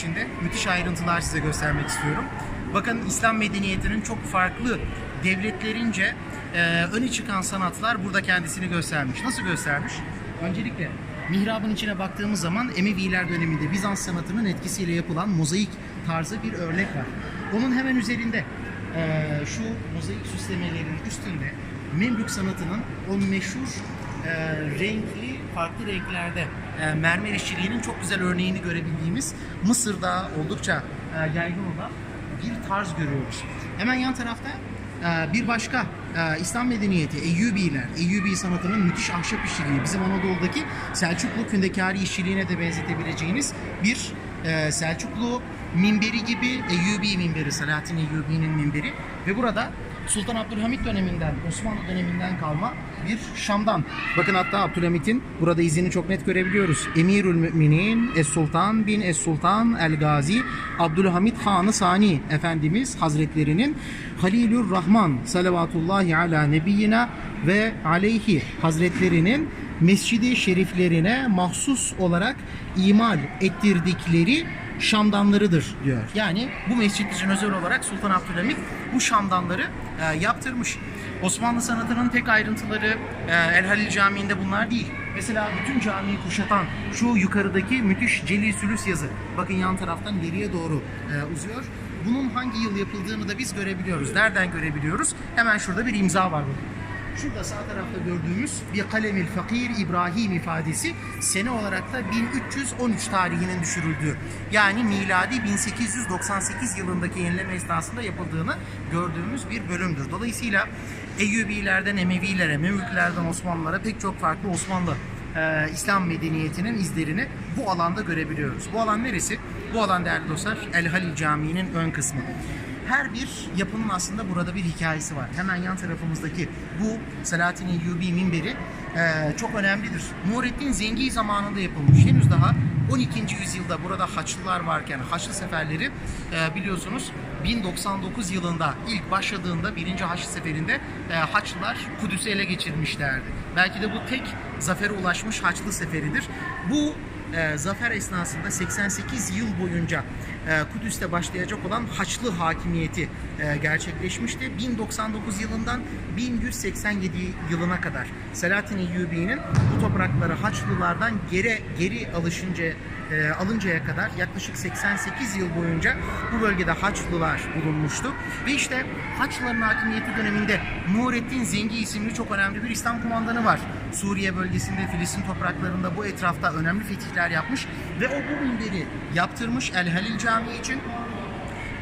İçinde müthiş ayrıntılar size göstermek istiyorum. Bakın İslam medeniyetinin çok farklı devletlerince e, öne çıkan sanatlar burada kendisini göstermiş. Nasıl göstermiş? Öncelikle mihrabın içine baktığımız zaman Emeviler döneminde Bizans sanatının etkisiyle yapılan mozaik tarzı bir örnek var. Onun hemen üzerinde e, şu mozaik süslemelerin üstünde Memlük sanatının o meşhur e, renkli, farklı renklerde e, mermer işçiliğinin çok güzel örneğini görebildiğimiz Mısır'da oldukça e, yaygın olan bir tarz görüyoruz. Hemen yan tarafta e, bir başka e, İslam medeniyeti Eyyubiler, Eyyubi sanatının müthiş ahşap işçiliği, bizim Anadolu'daki Selçuklu kündekari işçiliğine de benzetebileceğiniz bir e, Selçuklu minberi gibi Eyyubi minberi, Selahattin Eyyubi'nin minberi ve burada Sultan Abdülhamit döneminden, Osmanlı döneminden kalma bir Şam'dan. Bakın hatta Abdülhamit'in burada izini çok net görebiliyoruz. Emirül Müminin Es Sultan bin Es Sultan El Gazi Abdülhamit Hanı Sani Efendimiz Hazretlerinin Halilür Rahman salavatullahi ala nebiyyina ve aleyhi Hazretlerinin mescidi şeriflerine mahsus olarak imal ettirdikleri şamdanlarıdır diyor. Yani bu mescit için özel olarak Sultan Abdülhamit bu şamdanları e, yaptırmış. Osmanlı sanatının tek ayrıntıları e, El Halil Camii'nde bunlar değil. Mesela bütün camiyi kuşatan şu yukarıdaki müthiş Celil Sülüs yazı. Bakın yan taraftan geriye doğru e, uzuyor. Bunun hangi yıl yapıldığını da biz görebiliyoruz. Nereden görebiliyoruz? Hemen şurada bir imza var bakın. Şurada sağ tarafta gördüğümüz bir kalemil fakir İbrahim ifadesi sene olarak da 1313 tarihinin düşürüldüğü yani miladi 1898 yılındaki yenileme esnasında yapıldığını gördüğümüz bir bölümdür. Dolayısıyla Eyyubilerden Emevilere, Memlüklerden Osmanlılara pek çok farklı Osmanlı e, İslam medeniyetinin izlerini bu alanda görebiliyoruz. Bu alan neresi? Bu alan değerli dostlar El Halil Camii'nin ön kısmı her bir yapının aslında burada bir hikayesi var. Hemen yan tarafımızdaki bu Selahattin Eyyubi minberi e, çok önemlidir. Nurettin Zengi zamanında yapılmış. Henüz daha 12. yüzyılda burada Haçlılar varken Haçlı seferleri e, biliyorsunuz 1099 yılında ilk başladığında birinci Haçlı seferinde e, Haçlılar Kudüs'ü ele geçirmişlerdi. Belki de bu tek zafere ulaşmış Haçlı seferidir. Bu e, zafer esnasında 88 yıl boyunca Kudüs'te başlayacak olan Haçlı hakimiyeti e, gerçekleşmişti. 1099 yılından 1187 yılına kadar Selahattin Eyyubi'nin bu toprakları Haçlılardan geri geri alışınca e, alıncaya kadar yaklaşık 88 yıl boyunca bu bölgede Haçlılar bulunmuştu. Ve işte Haçlıların hakimiyeti döneminde Nurettin Zengi isimli çok önemli bir İslam kumandanı var. Suriye bölgesinde, Filistin topraklarında bu etrafta önemli fetihler yapmış ve o bu minberi yaptırmış El Halil Camii için.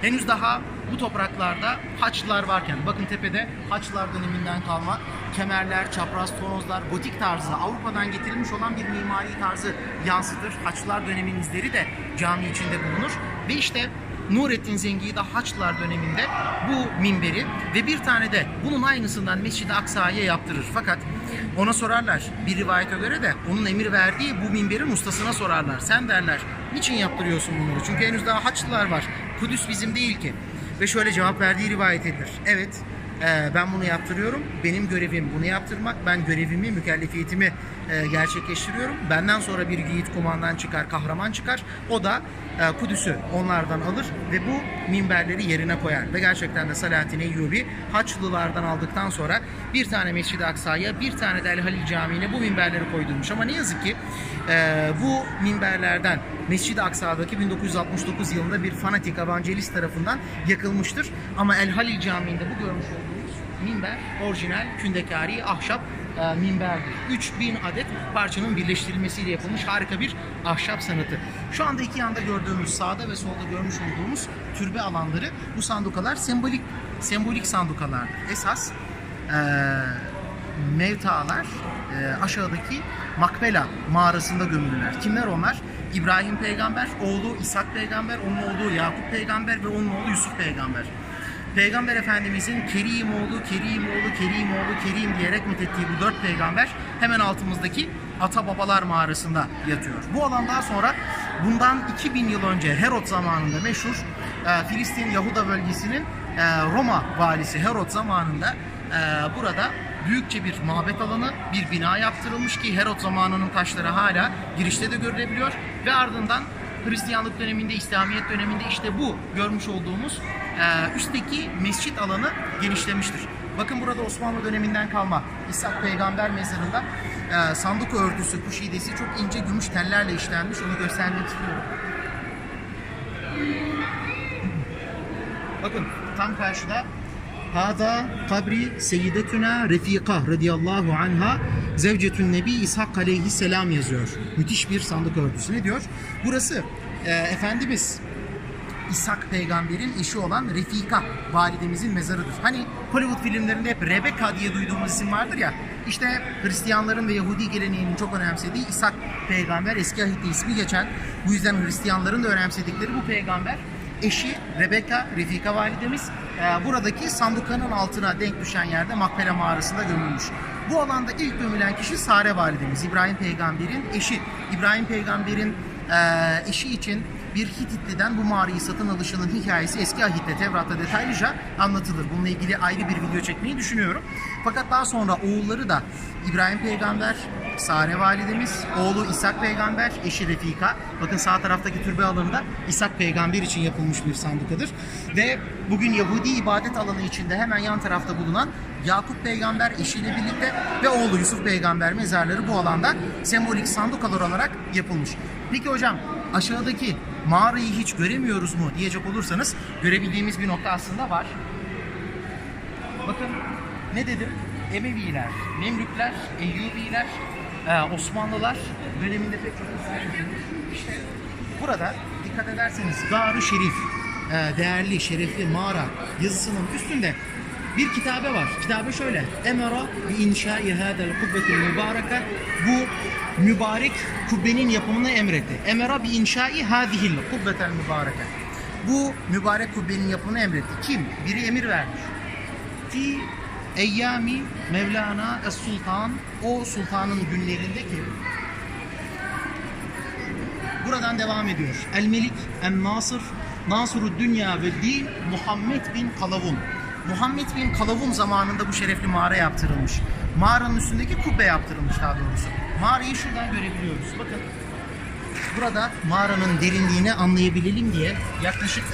Henüz daha bu topraklarda Haçlılar varken, bakın tepede Haçlılar döneminden kalma kemerler, çapraz tonozlar, gotik tarzı Avrupa'dan getirilmiş olan bir mimari tarzı yansıtır. Haçlılar döneminin izleri de cami içinde bulunur. Ve işte Nurettin Zengi de Haçlılar döneminde bu minberi ve bir tane de bunun aynısından Mescid-i Aksa'ya yaptırır. Fakat ona sorarlar bir rivayete göre de onun emir verdiği bu minberin ustasına sorarlar. Sen derler niçin yaptırıyorsun bunları? Çünkü henüz daha Haçlılar var. Kudüs bizim değil ki. Ve şöyle cevap verdiği rivayet edilir. Evet ee, ben bunu yaptırıyorum. Benim görevim bunu yaptırmak. Ben görevimi, mükellefiyetimi e, gerçekleştiriyorum. Benden sonra bir yiğit kumandan çıkar, kahraman çıkar. O da e, Kudüs'ü onlardan alır ve bu minberleri yerine koyar. Ve gerçekten de Selahattin Eyyubi Haçlılardan aldıktan sonra bir tane Mescid-i Aksa'ya, bir tane de El Halil Camii'ne bu minberleri koydurmuş. Ama ne yazık ki e, bu minberlerden Mescid-i Aksa'daki 1969 yılında bir fanatik evangelist tarafından yakılmıştır. Ama El Halil Camii'nde bu görmüş olduğumuz minber orijinal kündekari ahşap e, minberdir. 3000 adet parçanın birleştirilmesiyle yapılmış harika bir ahşap sanatı. Şu anda iki yanda gördüğümüz sağda ve solda görmüş olduğumuz türbe alanları bu sandukalar sembolik sembolik sandukalardır. Esas e, mevtalar e, aşağıdaki Makbela mağarasında gömülüler. Kimler onlar? İbrahim peygamber, oğlu İshak peygamber, onun oğlu Yakup peygamber ve onun oğlu Yusuf peygamber. Peygamber Efendimizin Kerim oğlu, Kerim oğlu, Kerim oğlu, Kerim diyerek methettiği bu dört peygamber hemen altımızdaki Ata Babalar mağarasında yatıyor. Bu alan daha sonra bundan 2000 yıl önce Herod zamanında meşhur e, Filistin Yahuda bölgesinin e, Roma valisi Herod zamanında e, burada büyükçe bir mabet alanı, bir bina yaptırılmış ki Herod zamanının taşları hala girişte de görülebiliyor ve ardından Hristiyanlık döneminde, İslamiyet döneminde işte bu görmüş olduğumuz e, üstteki mescit alanı genişlemiştir. Bakın burada Osmanlı döneminden kalma İshak Peygamber mezarında e, sandık örtüsü, kuşidesi çok ince gümüş tellerle işlenmiş. Onu göstermek istiyorum. Bakın tam karşıda Hada kabri seyyidetuna Refika radıyallahu anha zevcetün nebi İshak aleyhisselam yazıyor. Müthiş bir sandık örtüsü. Ne diyor? Burası e, Efendimiz İshak peygamberin eşi olan Refika validemizin mezarıdır. Hani Hollywood filmlerinde hep Rebecca diye duyduğumuz isim vardır ya. İşte Hristiyanların ve Yahudi geleneğinin çok önemsediği İshak peygamber eski ahitte ismi geçen bu yüzden Hristiyanların da önemsedikleri bu peygamber eşi Rebecca, Refika validemiz e, buradaki sandukanın altına denk düşen yerde Makbele mağarasında gömülmüş. Bu alanda ilk gömülen kişi Sare validemiz, İbrahim peygamberin eşi. İbrahim peygamberin e, eşi için bir Hititli'den bu mağarayı satın alışının hikayesi eski ahitte Tevrat'ta detaylıca anlatılır. Bununla ilgili ayrı bir video çekmeyi düşünüyorum. Fakat daha sonra oğulları da İbrahim peygamber, Sare validemiz, oğlu İshak peygamber, eşi Refika. Bakın sağ taraftaki türbe alanında İshak peygamber için yapılmış bir sandukadır. Ve bugün Yahudi ibadet alanı içinde hemen yan tarafta bulunan Yakup peygamber eşiyle birlikte ve oğlu Yusuf peygamber mezarları bu alanda sembolik sandukalar olarak yapılmış. Peki hocam aşağıdaki mağarayı hiç göremiyoruz mu diyecek olursanız görebildiğimiz bir nokta aslında var. Bakın ne dedim? Emeviler, Memlükler, Eyyubiler, e, Osmanlılar döneminde pek çok. İşte burada dikkat ederseniz Gar-ı Şerif, e, değerli, şerefli mağara yazısının üstünde bir kitabe var. Kitabe şöyle. Emara bi inşai hadel kubbetil mübareke. Bu mübarek kubbenin yapımını emretti. Emara bi inşai hadihil kubbetel mübareke. Bu mübarek kubbenin yapımını emretti. Kim? Biri emir vermiş. Fi Eyyami Mevlana Es Sultan o sultanın günlerinde ki buradan devam ediyor. El Melik En Nasır Nasuru Dünya ve Din Muhammed bin Kalavun. Muhammed bin Kalavun zamanında bu şerefli mağara yaptırılmış. Mağaranın üstündeki kubbe yaptırılmış daha doğrusu. Mağarayı şuradan görebiliyoruz. Bakın Burada mağaranın derinliğini anlayabilelim diye yaklaşık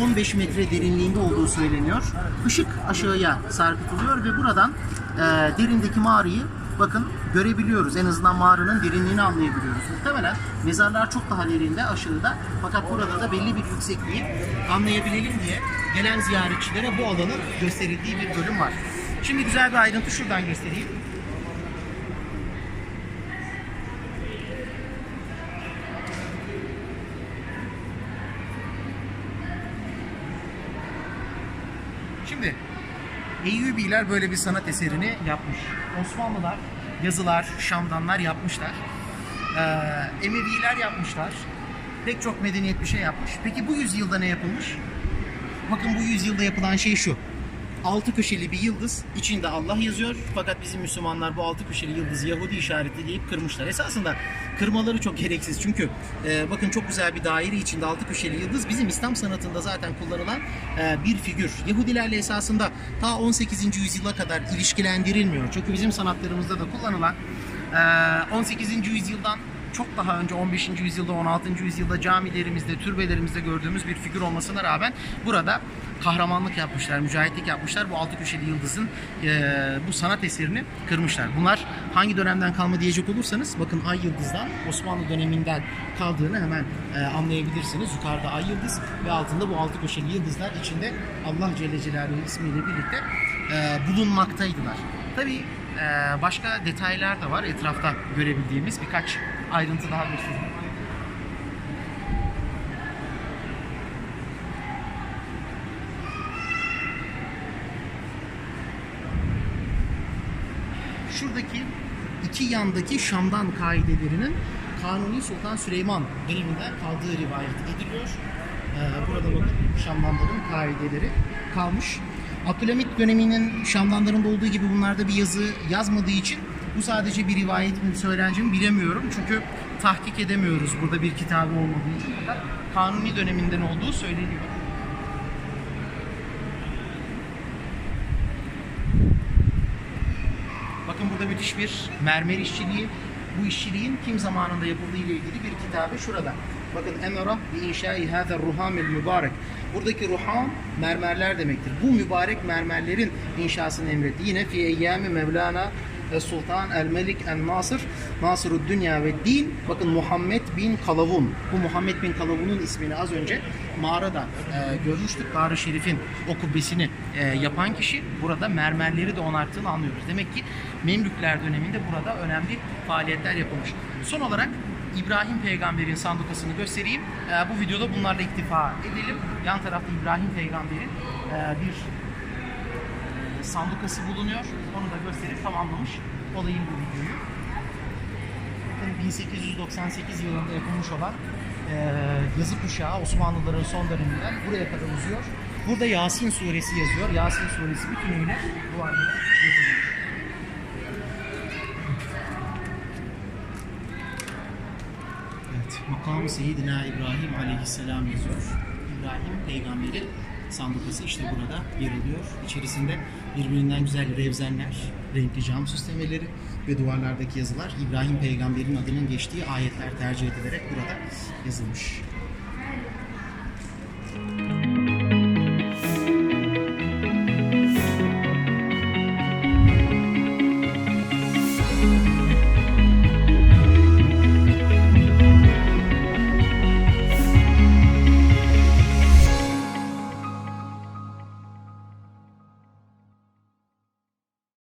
15 metre derinliğinde olduğu söyleniyor. Işık aşağıya sarkıtılıyor ve buradan e, derindeki mağarayı bakın görebiliyoruz. En azından mağaranın derinliğini anlayabiliyoruz. Muhtemelen mezarlar çok daha derinde aşağıda fakat burada da belli bir yüksekliği anlayabilelim diye gelen ziyaretçilere bu alanın gösterildiği bir bölüm var. Şimdi güzel bir ayrıntı şuradan göstereyim. Şimdi Eyyubiler böyle bir sanat eserini yapmış. Osmanlılar yazılar, şamdanlar yapmışlar. Ee, Emeviler yapmışlar. Pek çok medeniyet bir şey yapmış. Peki bu yüzyılda ne yapılmış? Bakın bu yüzyılda yapılan şey şu. Altı köşeli bir yıldız, içinde Allah yazıyor. Fakat bizim Müslümanlar bu altı köşeli yıldızı Yahudi işareti deyip kırmışlar. Esasında kırmaları çok gereksiz. Çünkü e, bakın çok güzel bir daire içinde altı köşeli yıldız bizim İslam sanatında zaten kullanılan e, bir figür. Yahudilerle esasında ta 18. yüzyıla kadar ilişkilendirilmiyor. Çünkü bizim sanatlarımızda da kullanılan e, 18. yüzyıldan çok daha önce 15. yüzyılda 16. yüzyılda camilerimizde, türbelerimizde gördüğümüz bir figür olmasına rağmen burada kahramanlık yapmışlar, mücahitlik yapmışlar. Bu altı köşeli yıldızın e, bu sanat eserini kırmışlar. Bunlar hangi dönemden kalma diyecek olursanız bakın ay yıldızdan Osmanlı döneminden kaldığını hemen e, anlayabilirsiniz. Yukarıda ay yıldız ve altında bu altı köşeli yıldızlar içinde Allah Celle Celaluhu ismiyle birlikte e, bulunmaktaydılar. Tabii e, başka detaylar da var etrafta görebildiğimiz birkaç ayrıntı daha göstereyim. Şuradaki iki yandaki Şam'dan kaidelerinin Kanuni Sultan Süleyman döneminden kaldığı rivayet ediliyor. Ee, burada bakın Şamdanların kaideleri kalmış. Abdülhamit döneminin Şamdanlarında olduğu gibi bunlarda bir yazı yazmadığı için bu sadece bir rivayet mi, söylence mi bilemiyorum. Çünkü tahkik edemiyoruz burada bir kitabı olmadığı için. Kanuni döneminden olduğu söyleniyor. Bakın burada müthiş bir mermer işçiliği. Bu işçiliğin kim zamanında yapıldığı ile ilgili bir kitabı şurada. Bakın emara bi inşai hâzel ruhamil mübarek. Buradaki ruham mermerler demektir. Bu mübarek mermerlerin inşasını emretti. Yine fi eyyâmi Mevlana ve Sultan El Melik El Nasır Nasırud Dünya ve Din bakın Muhammed bin Kalavun bu Muhammed bin Kalavun'un ismini az önce mağarada e, görmüştük Dar-ı Şerif'in o kubbesini e, yapan kişi burada mermerleri de onarttığını anlıyoruz. Demek ki Memlükler döneminde burada önemli faaliyetler yapılmış. Son olarak İbrahim peygamberin sandukasını göstereyim. E, bu videoda bunlarla iktifa edelim. Yan tarafta İbrahim peygamberin e, bir sandukası bulunuyor. Onu da gösterip tamamlamış olayım bu videoyu. Bakın 1898 yılında yapılmış olan e, yazı kuşağı Osmanlıların son döneminden buraya kadar uzuyor. Burada Yasin suresi yazıyor. Yasin suresi bütünüyle duvarda yazılmış. Evet, makam Seyyidina İbrahim aleyhisselam yazıyor. İbrahim peygamberin sandukası işte burada yer alıyor. İçerisinde birbirinden güzel revzenler, renkli cam süslemeleri ve duvarlardaki yazılar İbrahim peygamberin adının geçtiği ayetler tercih edilerek burada yazılmış.